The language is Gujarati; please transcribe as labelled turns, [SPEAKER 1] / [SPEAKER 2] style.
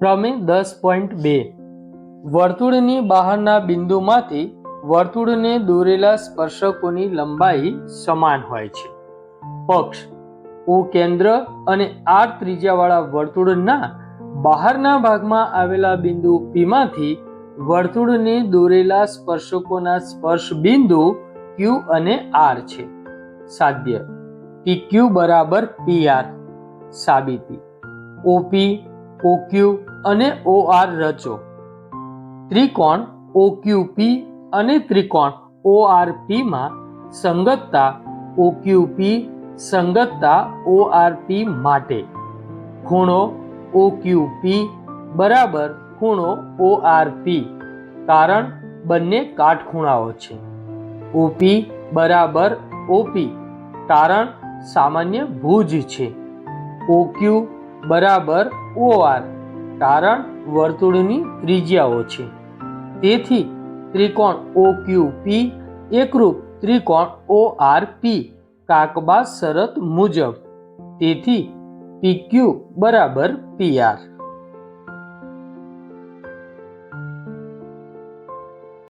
[SPEAKER 1] પ્રમેય દસ પોઈન્ટ બે. વર્તુળની બહારના બિંદુમાંથી વર્તુળને દોરેલા સ્પર્શકોની લંબાઈ સમાન હોય છે. પક્ષ ઓ કેન્દ્ર અને આર ત્રિજ્યાવાળા વર્તુળના બહારના ભાગમાં આવેલા બિંદુ પીમાંથી વર્તુળને દોરેલા સ્પર્શકોના સ્પર્શ બિંદુ ક્યુ અને આર છે. સાધ્ય પી ક્યુ બરાબર પી સાબિતી ઓપી ઓક્યુ અને ઓ આર રચો. ત્રિકોણ ઓક્યુપી અને ત્રિકોણ ઓઆરપીમાં સંગતતા ઓક્યુપી સંગતતા ઓઆરપી માટે. ખૂણો ઓક્યુપી બરાબર ખૂણો ઓઆરપી કારણ બંને કાટખૂણાઓ છે. ઓપી બરાબર ઓપી કારણ સામાન્ય ભુજ છે. ઓક્યુ બરાબર ઓઆર કારણ વર્તુળની ત્રિજ્યાઓ છે. તેથી ત્રિકોણ ઓ ક્યુ પી એકરૂપ ત્રિકોણ ઓઆરપી કાકબા શરત મુજબ. તેથી પીક્યુ બરાબર પીઆર